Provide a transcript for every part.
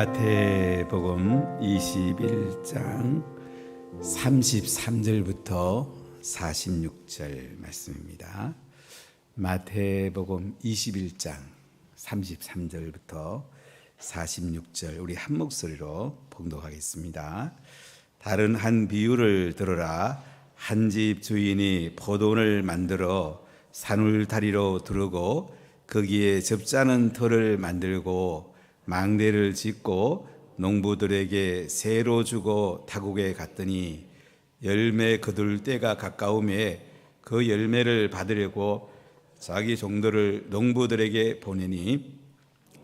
마태복음 21장 33절부터 46절 말씀입니다. 마태복음 21장 33절부터 46절 우리 한 목소리로 봉독하겠습니다. 다른 한 비유를 들어라 한 집 주인이 포도원을 만들어 산울다리로 두르고 거기에 접자는 터를 만들고 망대를 짓고 농부들에게 새로 주고 타국에 갔더니 열매 거둘 때가 가까움에 그 열매를 받으려고 자기 종들을 농부들에게 보내니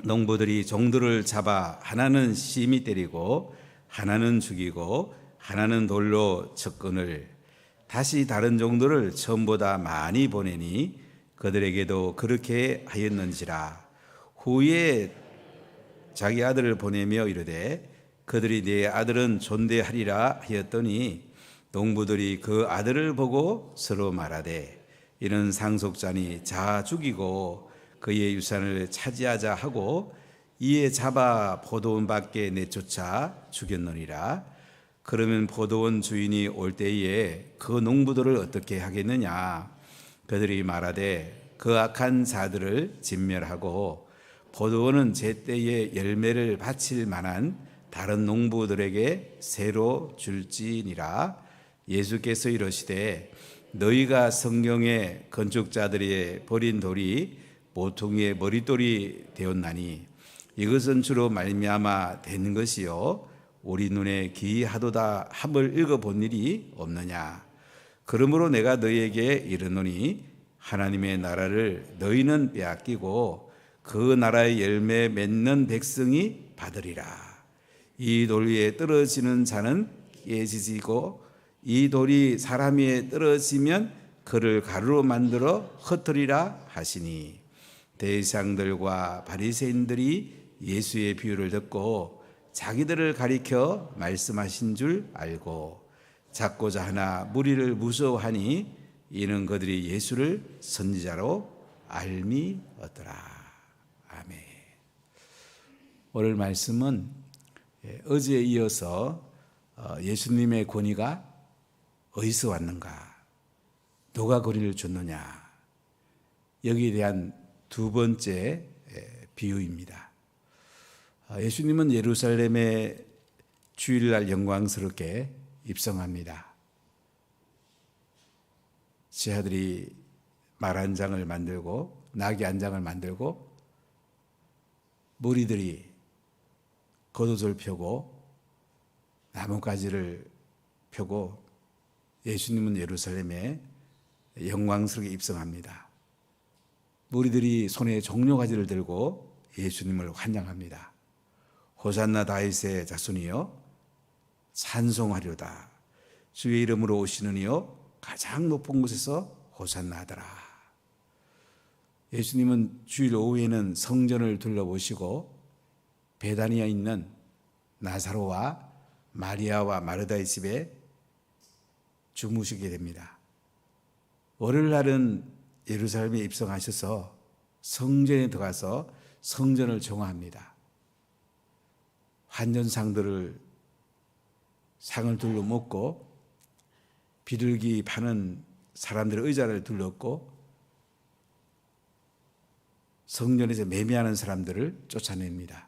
농부들이 종들을 잡아 하나는 심히 때리고 하나는 죽이고 하나는 돌로 접근을 다시 다른 종들을 처음보다 많이 보내니 그들에게도 그렇게 하였는지라. 후에 자기 아들을 보내며 이르되 그들이 내 아들은 존대하리라 하였더니 농부들이 그 아들을 보고 서로 말하되 이는 상속자니 자 죽이고 그의 유산을 차지하자 하고 이에 잡아 포도원 밖에 내쫓아 죽였느니라. 그러면 포도원 주인이 올 때에 그 농부들을 어떻게 하겠느냐? 그들이 말하되 그 악한 자들을 진멸하고 포도원은 제때에 열매를 바칠 만한 다른 농부들에게 새로 줄지니라. 예수께서 이러시되 너희가 성경의 건축자들이 버린 돌이 보통의 머릿돌이 되었나니 이것은 주로 말미암아 된 것이요 우리 눈에 기이하도다 함을 읽어본 일이 없느냐? 그러므로 내가 너희에게 이르노니 하나님의 나라를 너희는 빼앗기고 그 나라의 열매 맺는 백성이 받으리라. 이돌 위에 떨어지는 자는 깨지지고 이 돌이 사람 위에 떨어지면 그를 가루로 만들어 흩으리라 하시니 대상들과 바리새인들이 예수의 비유를 듣고 자기들을 가리켜 말씀하신 줄 알고 잡고자 하나 무리를 무서워하니 이는 그들이 예수를 선지자로 알미 얻더라. 오늘 말씀은 예, 어제에 이어서 어, 예수님의 권위가 어디서 왔는가? 누가 권위를 줬느냐? 여기에 대한 두 번째 예, 비유입니다. 어, 예수님은 예루살렘에 주일날 영광스럽게 입성합니다. 제 아들이 말 한 장을 만들고 나귀 한 장을 만들고 무리들이 겉옷을 펴고 나뭇가지를 펴고 예수님은 예루살렘에 영광스럽게 입성합니다. 무리들이 손에 종려가지를 들고 예수님을 환영합니다. 호산나 다윗의 자손이여 찬송하려다. 주의 이름으로 오시는 이여 가장 높은 곳에서 호산나 하더라. 예수님은 주일 오후에는 성전을 둘러보시고 베다니아 있는 나사로와 마리아와 마르다의 집에 주무시게 됩니다. 월요일 날은 예루살렘에 입성하셔서 성전에 들어가서 성전을 정화합니다. 환전상들을 상을 둘러 먹고 비둘기 파는 사람들의 의자를 둘렀고 성전에서 매매하는 사람들을 쫓아냅니다.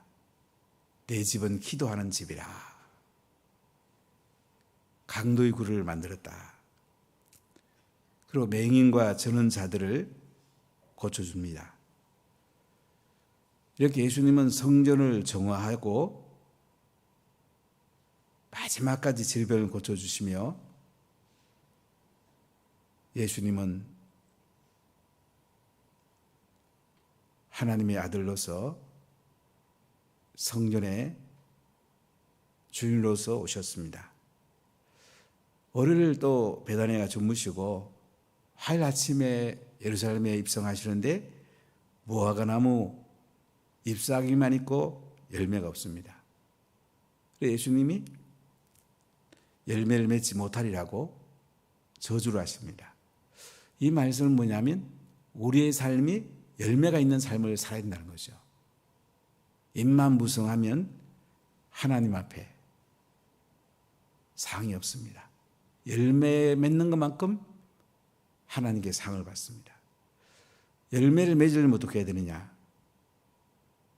내 집은 기도하는 집이라. 강도의 구를 만들었다. 그리고 맹인과 저는 자들을 고쳐줍니다. 이렇게 예수님은 성전을 정화하고 마지막까지 질병을 고쳐주시며 예수님은 하나님의 아들로서 성전의 주인으로서 오셨습니다. 월요일 또 베다니가 주무시고 화요일 아침에 예루살렘에 입성하시는데 무화과 나무 잎사귀만 있고 열매가 없습니다. 예수님이 열매를 맺지 못하리라고 저주를 하십니다. 이 말씀은 뭐냐면 우리의 삶이 열매가 있는 삶을 살아야 된다는 거죠. 입만 무성하면 하나님 앞에 상이 없습니다. 열매 맺는 것만큼 하나님께 상을 받습니다. 열매를 맺으려면 어떻게 해야 되느냐?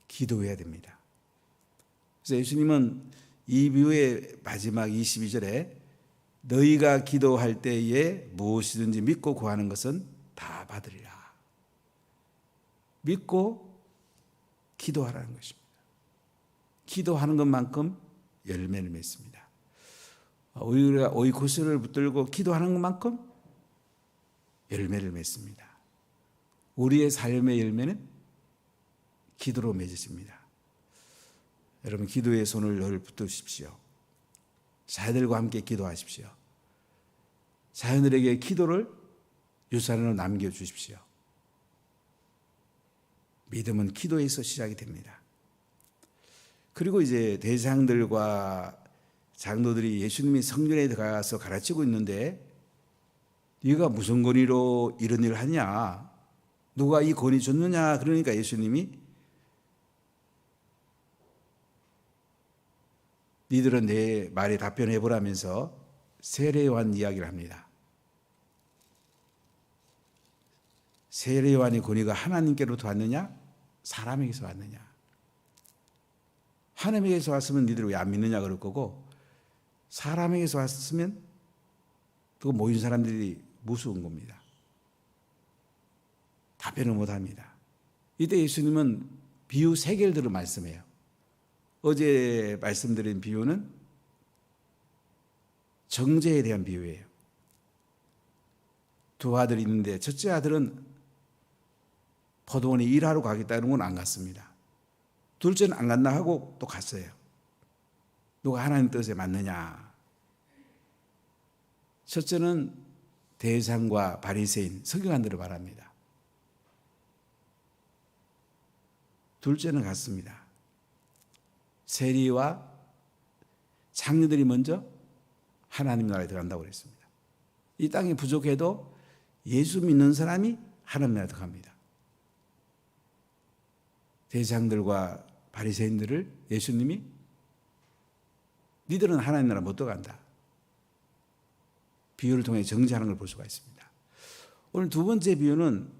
기도해야 됩니다. 그래서 예수님은 이 비유의 마지막 22절에 너희가 기도할 때에 무엇이든지 믿고 구하는 것은 다 받으리라. 믿고 기도하라는 것입니다. 기도하는 것만큼 열매를 맺습니다. 우리가 오이코스를 붙들고 기도하는 것만큼 열매를 맺습니다. 우리의 삶의 열매는 기도로 맺어집니다. 여러분 기도의 손을 늘 붙드십시오. 자녀들과 함께 기도하십시오. 자녀들에게 기도를 유산으로 남겨 주십시오. 믿음은 기도에서 시작이 됩니다. 그리고 이제 대장들과 장로들이 예수님이 성전에 들어가서 가르치고 있는데 네가 무슨 권위로 이런 일을 하냐? 누가 이 권위 줬느냐? 그러니까 예수님이 니들은 내 말에 답변해 보라면서 세례요한 이야기를 합니다. 세례요한의 권위가 하나님께로부터 왔느냐? 사람에게서 왔느냐? 하나님에게서 왔으면 니들 왜 안 믿느냐 그럴 거고 사람에게서 왔으면 그 모인 사람들이 무서운 겁니다. 답변을 못 합니다. 이때 예수님은 비유 세 개를 들어 말씀해요. 어제 말씀드린 비유는 정제에 대한 비유예요. 두 아들이 있는데 첫째 아들은 포도원에 일하러 가겠다는 건 안 갔습니다. 둘째는 안 간다 하고 또 갔어요. 누가 하나님 뜻에 맞느냐? 첫째는 대상과 바리새인 서기관들을 말합니다. 둘째는 갔습니다. 세리와 장녀들이 먼저 하나님 나라에 들어간다고 그랬습니다. 이 땅이 부족해도 예수 믿는 사람이 하나님 나라에 들어갑니다. 대장들과 바리새인들을 예수님이 니들은 하나님 나라 못 들어간다. 비유를 통해 정지하는 걸 볼 수가 있습니다. 오늘 두 번째 비유는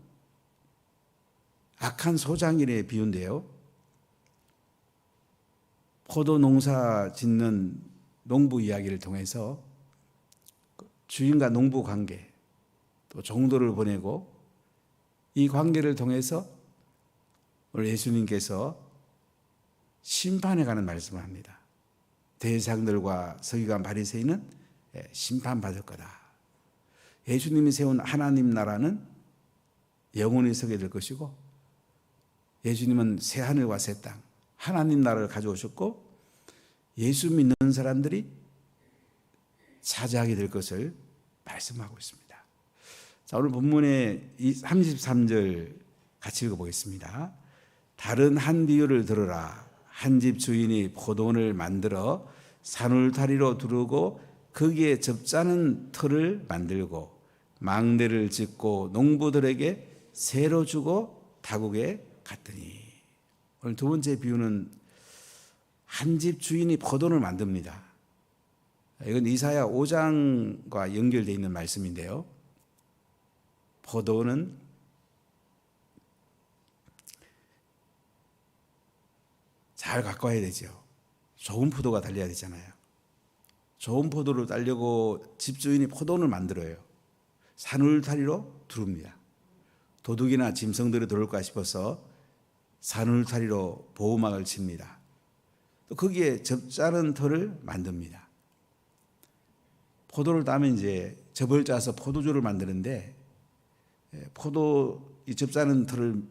악한 소장일의 비유인데요. 포도 농사 짓는 농부 이야기를 통해서 주인과 농부 관계, 또 종도를 보내고 이 관계를 통해서 오늘 예수님께서 심판에 관한 말씀을 합니다. 대상들과 서기관 바리새인은 심판받을 거다. 예수님이 세운 하나님 나라는 영원히 서게 될 것이고 예수님은 새 하늘과 새 땅, 하나님 나라를 가져오셨고 예수 믿는 사람들이 차지하게 될 것을 말씀하고 있습니다. 자, 오늘 본문의 33절 같이 읽어보겠습니다. 다른 한 비유를 들으라. 한 집 주인이 포도원을 만들어 산울타리로 두르고 거기에 접자는 틀을 만들고 망대를 짓고 농부들에게 새로 주고 타국에 갔더니 오늘 두 번째 비유는 한 집 주인이 포도원을 만듭니다. 이건 이사야 5장과 연결되어 있는 말씀인데요. 포도원은 잘 가꿔야 되죠. 좋은 포도가 달려야 되잖아요. 좋은 포도를 따려고 집주인이 포도원을 만들어요. 산울타리로 두릅니다. 도둑이나 짐승들이 들어올까 싶어서 산울타리로 보호막을 칩니다. 또 거기에 접자는 털을 만듭니다. 포도를 따면 이제 접을 짜서 포도주를 만드는데 예, 포도 이 접자는 털을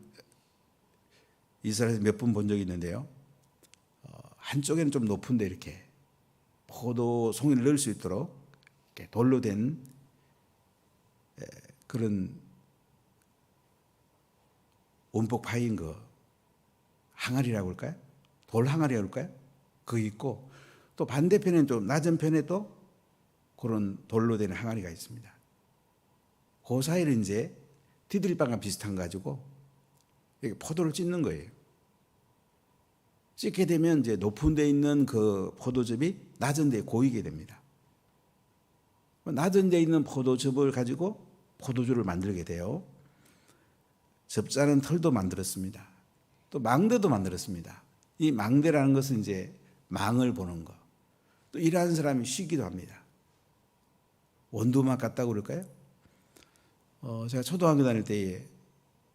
이스라엘에서 몇 번 본 적이 있는데요. 어, 한쪽에는 좀 높은데 이렇게 포도 송이를 넣을 수 있도록 이렇게 돌로 된 예, 그런 원폭 파인 거 항아리라고 할까요? 돌 항아리라고 할까요? 그거 있고 또 반대편에는 좀 낮은 편에도 그런 돌로 된 항아리가 있습니다. 그 사이를 이제 디들방과 비슷한 거 가지고 포도를 찢는 거예요. 찢게 되면 이제 높은 데 있는 그 포도즙이 낮은 데 고이게 됩니다. 낮은 데 있는 포도즙을 가지고 포도주를 만들게 돼요. 접자는 털도 만들었습니다. 또 망대도 만들었습니다. 이 망대라는 것은 이제 망을 보는 거. 또 일하는 사람이 쉬기도 합니다. 원두막 같다고 그럴까요? 어, 제가 초등학교 다닐 때에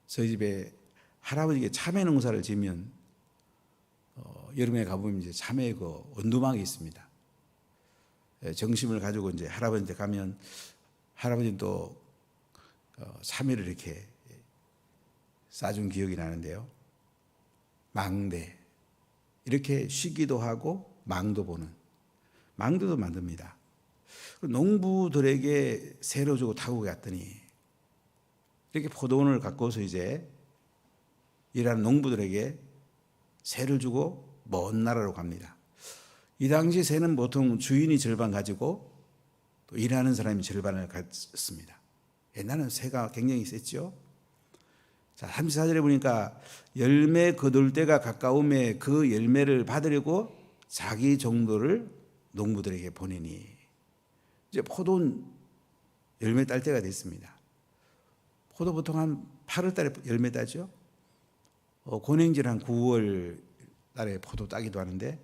저희 집에 할아버지가 참외 농사를 지면 어, 여름에 가보면 이제 참외 그 원두막이 있습니다. 예, 정심을 가지고 이제 할아버지한테 가면 할아버지는 또 어, 참외를 이렇게 싸준 기억이 나는데요. 망대 이렇게 쉬기도 하고 망도 보는 망도도 만듭니다. 농부들에게 새로 주고 타고 갔더니 이렇게 포도원을 갖고서 이제 일하는 농부들에게 새를 주고 먼 나라로 갑니다. 이 당시 새는 보통 주인이 절반 가지고 또 일하는 사람이 절반을 갖습니다. 옛날은 새가 굉장히 셌죠. 자, 34절에 보니까 열매 거둘 때가 가까움에 그 열매를 받으려고 자기 정도를 농부들에게 보내니 이제 포도는 열매 딸 때가 됐습니다. 포도 보통 한 8월 달에 열매 따죠. 어, 고냉질 한 9월 달에 포도 따기도 하는데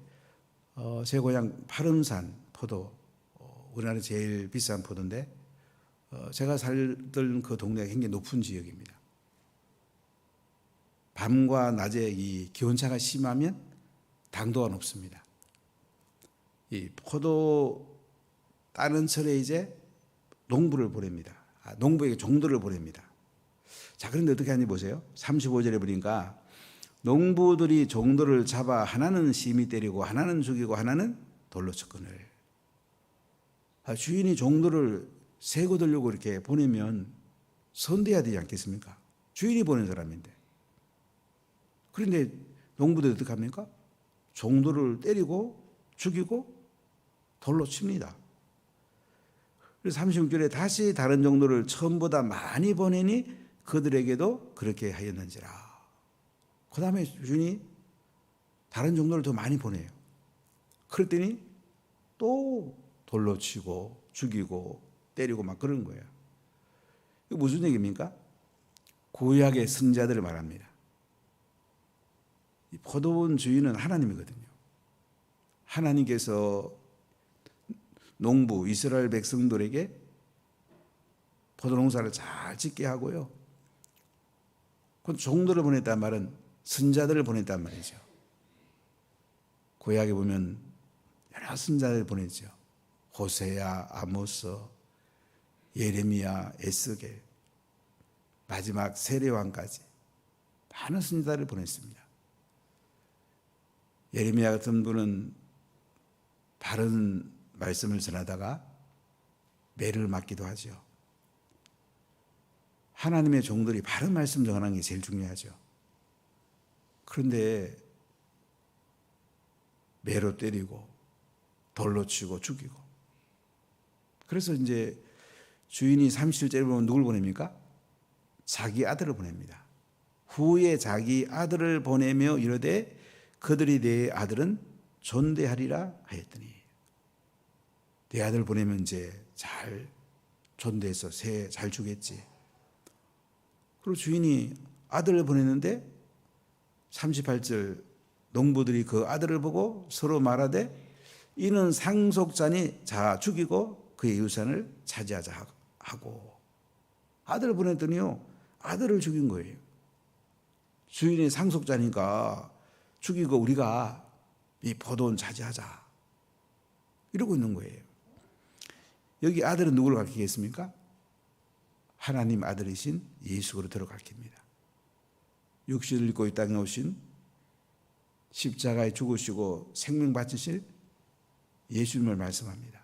어, 제 고향 파름산 포도 어, 우리나라 제일 비싼 포도인데 어, 제가 살던 그 동네가 굉장히 높은 지역입니다. 밤과 낮에 이 기온차가 심하면 당도가 높습니다. 이 포도 따는 철에 이제 농부를 보냅니다. 아, 농부에게 종들을 보냅니다. 자, 그런데 어떻게 하는지 보세요. 35절에 보니까 농부들이 종들을 잡아 하나는 심히 때리고 하나는 죽이고 하나는 돌로 쳤거늘. 아, 주인이 종들을 세고 들려고 이렇게 보내면 선대해야 되지 않겠습니까? 주인이 보낸 사람인데. 그런데 농부들이 어떻게 합니까? 종들을 때리고 죽이고 돌로 칩니다. 그래서 36절에 다시 다른 종들을 처음보다 많이 보내니 그들에게도 그렇게 하였는지라. 그 다음에 주인이 다른 종들을 더 많이 보내요. 그랬더니 또 돌로 치고 죽이고 때리고 막 그런 거예요. 이거 무슨 얘기입니까? 구약의 선자들을 말합니다. 이 포도원 주인은 하나님이거든요. 하나님께서 농부 이스라엘 백성들에게 포도 농사를 잘 짓게 하고요. 그 종들을 보냈단 말은 선자들을 보냈단 말이죠. 구약에 보면 여러 선자를 보냈죠. 호세야, 아모스, 예레미야, 에스겔, 마지막 세례왕까지 많은 선자를 보냈습니다. 예레미야 같은 분은 바른 말씀을 전하다가 매를 맞기도 하죠. 하나님의 종들이 바른 말씀 전하는 게 제일 중요하죠. 그런데 매로 때리고 돌로 치고 죽이고 그래서 이제 주인이 37절에 보면 누굴 보냅니까? 자기 아들을 보냅니다. 후에 자기 아들을 보내며 이르되 그들이 내 아들은 존대하리라 하였더니 내 아들 보내면 이제 잘 존대해서 새 잘 주겠지. 그리고 주인이 아들을 보냈는데 38절 농부들이 그 아들을 보고 서로 말하되 이는 상속자니 자 죽이고 그의 유산을 차지하자 하고 아들을 보냈더니요 아들을 죽인 거예요. 주인의 상속자니까 죽이고 우리가 이 포도원 차지하자 이러고 있는 거예요. 여기 아들은 누구를 가르치겠습니까? 하나님 아들이신 예수 그리스도를 가르칩니다. 육신을 입고 이 땅에 오신 십자가에 죽으시고 생명 바치실 예수님을 말씀합니다.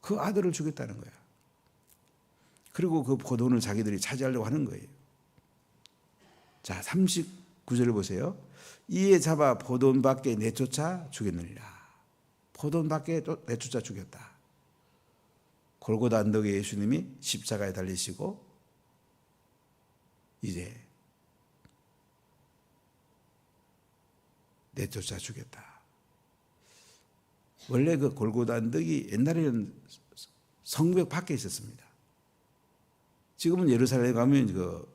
그 아들을 주겠다는 거야. 그리고 그 포도원을 자기들이 차지하려고 하는 거예요. 자, 39절을 보세요. 이에 잡아 포도원 밖에 내쫓아 죽였느니라. 포도원 밖에 내쫓아 죽였다. 골고다 언덕에 예수님이 십자가에 달리시고 이제 내쫓아 주겠다. 원래 그 골고다 언덕이 옛날에는 성벽 밖에 있었습니다. 지금은 예루살렘 가면 그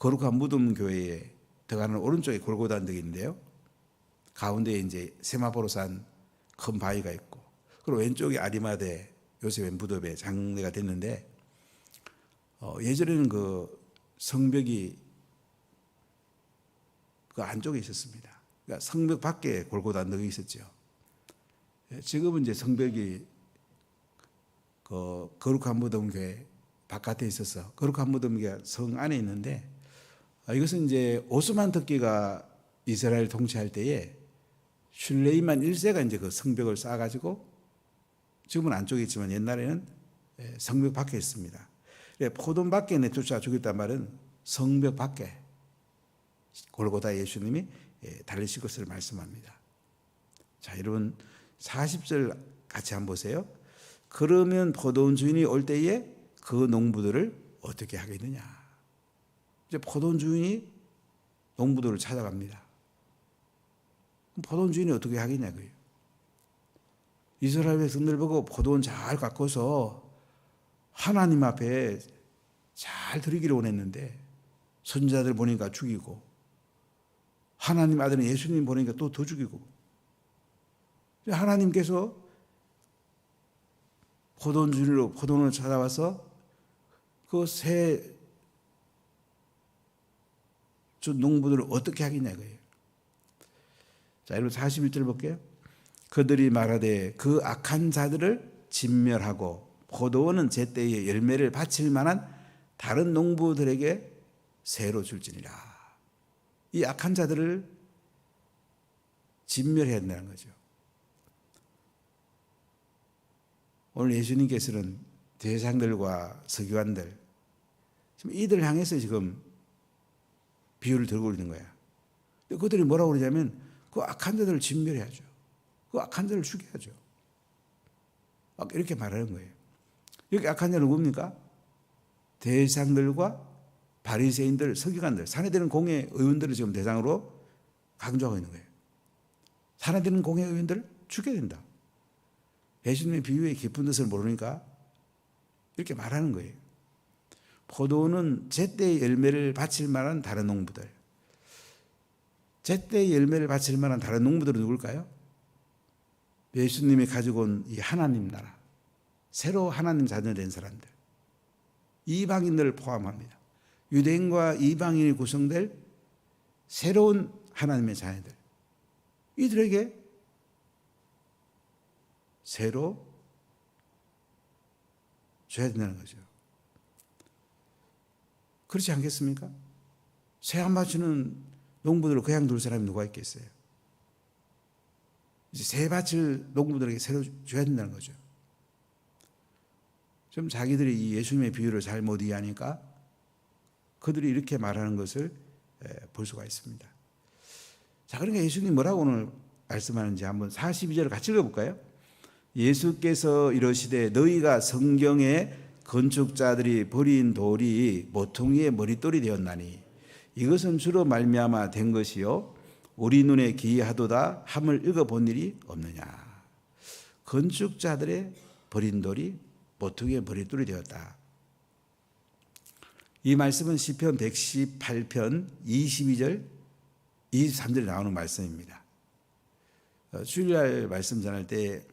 거룩한 무덤 교회에 들어가는 오른쪽에 있는데요. 가운데에 이제 세마포로 산 큰 바위가 있고 그리고 왼쪽에 아리마대 요새 웬부덥에 장례가 됐는데 어, 예전에는 그 성벽이 그 안쪽에 있었습니다. 그러니까 성벽 밖에 골고다 언덕이 있었죠. 예, 지금은 이제 성벽이 그 거룩한 무덤 교회 바깥에 있어서 거룩한 무덤 교회 성 안에 있는데 아, 이것은 이제 오스만 특기가 이스라엘 통치할 때에 슐레이만 1세가 이제 그 성벽을 쌓아가지고 지금은 안쪽에 있지만 옛날에는 예, 성벽 밖에 있습니다. 포돈 밖에 내쫓아 주겠단 말은 성벽 밖에 골고다 예수님이 예, 달리실 것을 말씀합니다. 자, 여러분 40절 같이 한번 보세요. 그러면 포도원 주인이 올 때에 그 농부들을 어떻게 하겠느냐? 이제 포도원 주인이 농부들을 찾아갑니다. 포도원 주인이 어떻게 하겠냐고요. 이스라엘 백성들 보고 포도원 잘 가꿔서 하나님 앞에 잘 드리기를 원했는데 선자들 보니까 죽이고 하나님 아들은 예수님 보니까 또 더 죽이고 하나님께서 주인으로 포도원을 찾아와서 그새 농부들을 어떻게 하겠냐고요. 자, 여러분 41절 볼게요. 그들이 말하되 그 악한 자들을 진멸하고 포도원은 제때에 열매를 바칠 만한 다른 농부들에게 새로 줄지니라. 이 악한 자들을 진멸해야 된다는 거죠. 오늘 예수님께서는 대상들과 서기관들 지금 이들 향해서 지금 비유를 들고 있는 거야. 그들이 뭐라고 그러냐면 그 악한 자들을 진멸해야죠. 그 악한 자를 죽여야죠. 막 이렇게 말하는 거예요. 여기 악한 자는 누굽니까? 대상들과 바리새인들, 서기관들, 사내되는 공회 의원들을 지금 대상으로 강조하고 있는 거예요. 사내되는 공회 의원들을 죽여야 된다. 예수님의 비유의 깊은 뜻을 모르니까 이렇게 말하는 거예요. 포도는 제때의 열매를 바칠 만한 다른 농부들. 제때의 열매를 바칠 만한 다른 농부들은 누굴까요? 예수님이 가지고 온 이 하나님 나라. 새로 하나님 자녀 된 사람들. 이방인들을 포함합니다. 유대인과 이방인이 구성될 새로운 하나님의 자녀들. 이들에게 새로 줘야 된다는 거죠. 그렇지 않겠습니까? 새안 바치는 농부들을 그냥 둘 사람이 누가 있겠어요? 이제 새 밭을 농부들에게 새로 줘야 된다는 거죠. 좀 자기들이 이 예수님의 비유를 잘 못 이해하니까 그들이 이렇게 말하는 것을 볼 수가 있습니다. 자, 그러니까 예수님 뭐라고 오늘 말씀하는지 한번 42절을 같이 읽어볼까요? 예수께서 이러시되 너희가 성경에 건축자들이 버린 돌이 모퉁이의 머릿돌이 되었나니 이것은 주로 말미암아 된 것이요 우리 눈에 기이하도다 함을 읽어본 일이 없느냐 건축자들의 버린 돌이 모퉁이의 머릿돌이 되었다. 이 말씀은 시편 118편 22절 23절에 나오는 말씀입니다. 어, 주일날 말씀 전할 때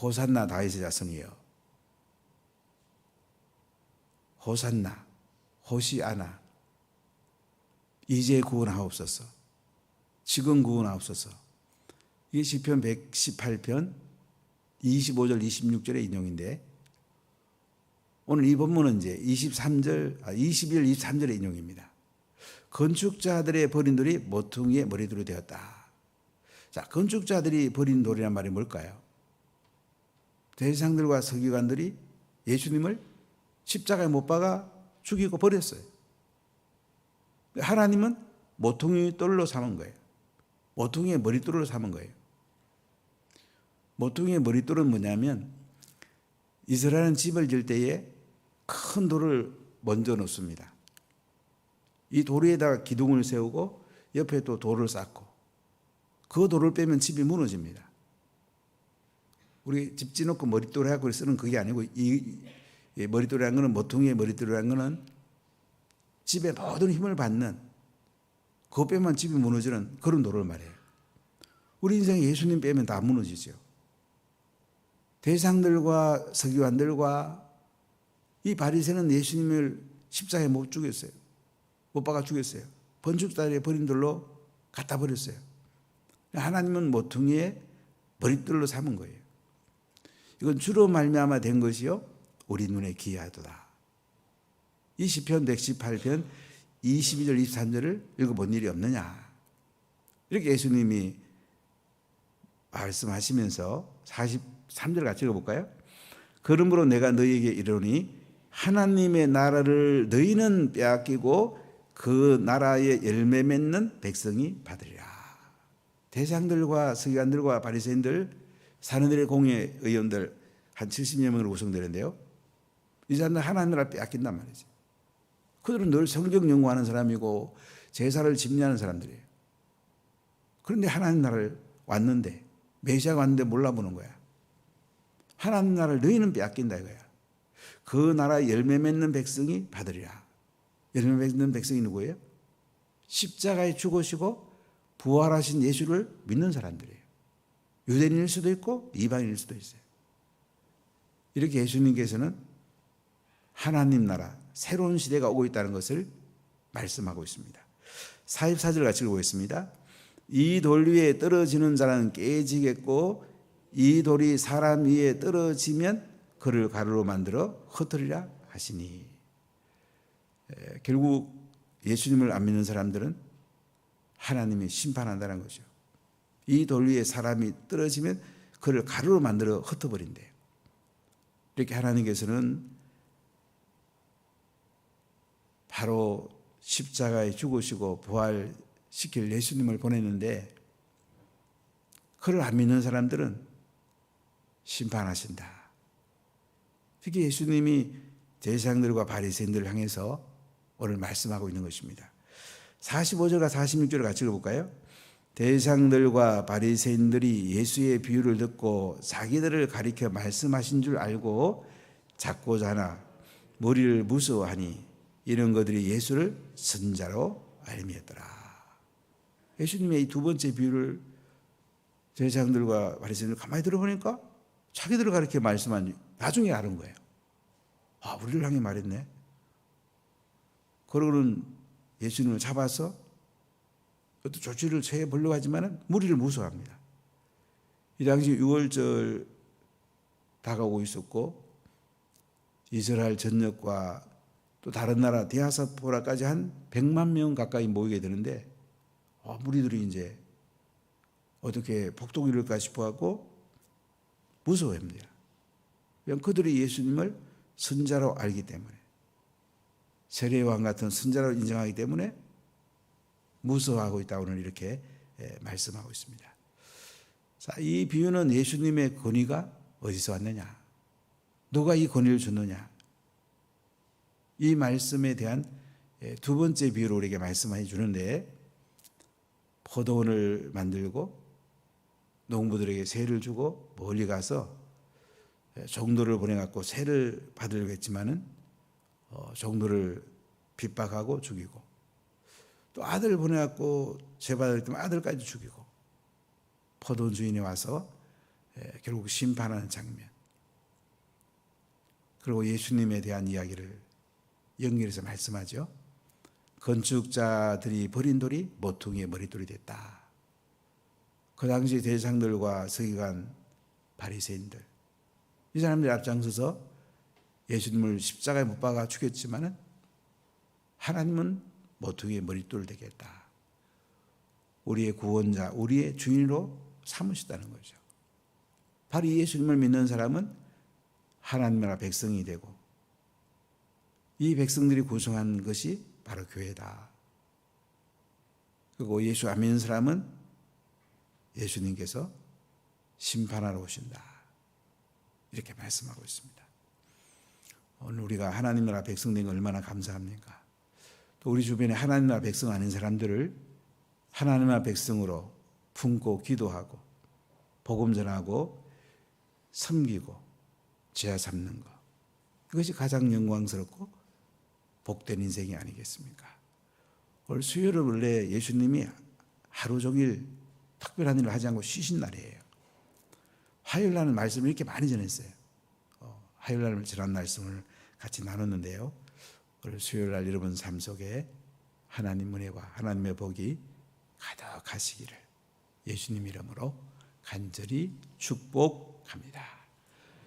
호산나 다윗의 자손이요. 호산나, 호시아나, 이제 구원하옵소서, 지금 구원하옵소서. 이게 시편 118편 25절, 26절의 인용인데 오늘 이 본문은 이제 23절, 아, 21, 23절의 인용입니다. 건축자들의 버린 돌이 모퉁이의 머리돌이 되었다. 자, 건축자들이 버린 돌이란 말이 뭘까요? 대상들과 서기관들이 예수님을 십자가에 못 박아 죽이고 버렸어요. 하나님은 모퉁이 돌로 삼은 거예요. 모퉁이의 머리돌로 삼은 거예요. 모퉁이의 머리돌은 뭐냐면 이스라엘은 집을 질 때에 큰 돌을 먼저 놓습니다. 이 돌 위에다가 기둥을 세우고 옆에 또 돌을 쌓고 그 돌을 빼면 집이 무너집니다. 우리 집 지놓고 머릿돌 하고 쓰는 그게 아니고 이, 이 머릿돌이라는 거는 모퉁이의 머릿돌이라는 거는 집에 모든 힘을 받는 그거 빼면 집이 무너지는 그런 돌을 말해요. 우리 인생에 예수님 빼면 다 무너지죠. 대상들과 서기관들과 이 바리새는 예수님을 십자가에 못 죽였어요. 못 박아 죽였어요. 번축다리에 버린 돌로 갖다 버렸어요. 하나님은 모퉁이에 머릿돌로 삼은 거예요. 이건 주로 말미암아 된 것이요 우리 눈에 기이하도다. 이 시편 118편 22절 23절을 읽어본 일이 없느냐. 이렇게 예수님이 말씀하시면서 43절 같이 읽어볼까요? 그러므로 내가 너희에게 이르노니 하나님의 나라를 너희는 빼앗기고 그 나라의 열매 맺는 백성이 받으리라. 대장들과 서기관들과 바리새인들 사내들의 공회 의원들 한 70여 명으로 구성되는데요. 이 사람들 하나님 나라 빼앗긴단 말이죠. 그들은 늘 성경 연구하는 사람이고 제사를 집례하는 사람들이에요. 그런데 하나님 나라를 왔는데 메시아가 왔는데 몰라보는 거야. 하나님 나라를 너희는 빼앗긴다 이거야. 그 나라 열매 맺는 백성이 받으리라. 열매 맺는 백성이 누구예요? 십자가에 죽으시고 부활하신 예수를 믿는 사람들이에요. 유대인일 수도 있고 이방인일 수도 있어요. 이렇게 예수님께서는 하나님 나라 새로운 시대가 오고 있다는 것을 말씀하고 있습니다. 44절 같이 읽어보겠습니다. 이 돌 위에 떨어지는 자는 깨지겠고 이 돌이 사람 위에 떨어지면 그를 가루로 만들어 흩어리라 하시니 에, 결국 예수님을 안 믿는 사람들은 하나님이 심판한다는 거죠. 이 돌 위에 사람이 떨어지면 그를 가루로 만들어 흩어버린대요. 이렇게 하나님께서는 바로 십자가에 죽으시고 부활시킬 예수님을 보냈는데 그를 안 믿는 사람들은 심판하신다. 특히 예수님이 제사장들과 바리새인들을 향해서 오늘 말씀하고 있는 것입니다. 45절과 46절을 같이 읽어볼까요? 대상들과 바리새인들이 예수의 비유를 듣고 자기들을 가리켜 말씀하신 줄 알고 작고자 하나 머리를 무서워하니 이런 것들이 예수를 선자로 알미했더라. 예수님의 이 두 번째 비유를 대상들과 바리새인들 가만히 들어보니까 자기들을 가리켜 말씀한 나중에 아는 거예요. 아, 우리를 향해 말했네. 그러고는 예수님을 잡아서 어떤 조치를 취해 보려고 하지만 무리를 무서워합니다. 이 당시 6월절 다가오고 있었고 이스라엘 전역과 또 다른 나라 디아스포라까지 한 100만 명 가까이 모이게 되는데 어, 무리들이 이제 어떻게 이룰까 싶어갖고 무서워합니다. 왜냐하면 그들이 예수님을 선자로 알기 때문에 세례왕 같은 선자로 인정하기 때문에 무서워하고 있다 오늘 이렇게 말씀하고 있습니다. 자, 이 비유는 예수님의 권위가 어디서 왔느냐? 누가 이 권위를 줬느냐? 이 말씀에 대한 두 번째 비유로 우리에게 말씀해 주는데 포도원을 만들고 농부들에게 세를 주고 멀리 가서 종도를 보내갖고 세를 받으려고 했지만은 어, 종도를 핍박하고 죽이고 또 아들 보내갖고 재받을 때면 아들까지 죽이고 포도원 주인이 와서 결국 심판하는 장면 그리고 예수님에 대한 이야기를 연결해서 말씀하죠. 건축자들이 버린 돌이 모퉁이의 머릿돌이 됐다. 그 당시 대상들과 서기관 바리새인들 이 사람들이 앞장서서 예수님을 십자가에 못 박아 죽였지만은 하나님은 모퉁이의 머릿돌 되겠다. 우리의 구원자, 우리의 주인으로 삼으시다는 거죠. 바로 예수님을 믿는 사람은 하나님 나라 백성이 되고 이 백성들이 구성한 것이 바로 교회다. 그리고 예수 안 믿는 사람은 예수님께서 심판하러 오신다. 이렇게 말씀하고 있습니다. 오늘 우리가 하나님 나라 백성 된 거 얼마나 감사합니까? 또 우리 주변에 하나님 나라 백성 아닌 사람들을 하나님 나라 백성으로 품고 기도하고 복음 전하고 섬기고 죄 삼는 것 이것이 가장 영광스럽고 복된 인생이 아니겠습니까? 오늘 수요일은 원래 예수님이 하루 종일 특별한 일을 하지 않고 쉬신 날이에요. 화요일 날은 말씀을 이렇게 많이 전했어요. 어, 화요일 날 지난 말씀을 같이 나눴는데요. 오늘 수요일 날 여러분 삶 속에 하나님 은혜와 하나님의 복이 가득하시기를 예수님 이름으로 간절히 축복합니다.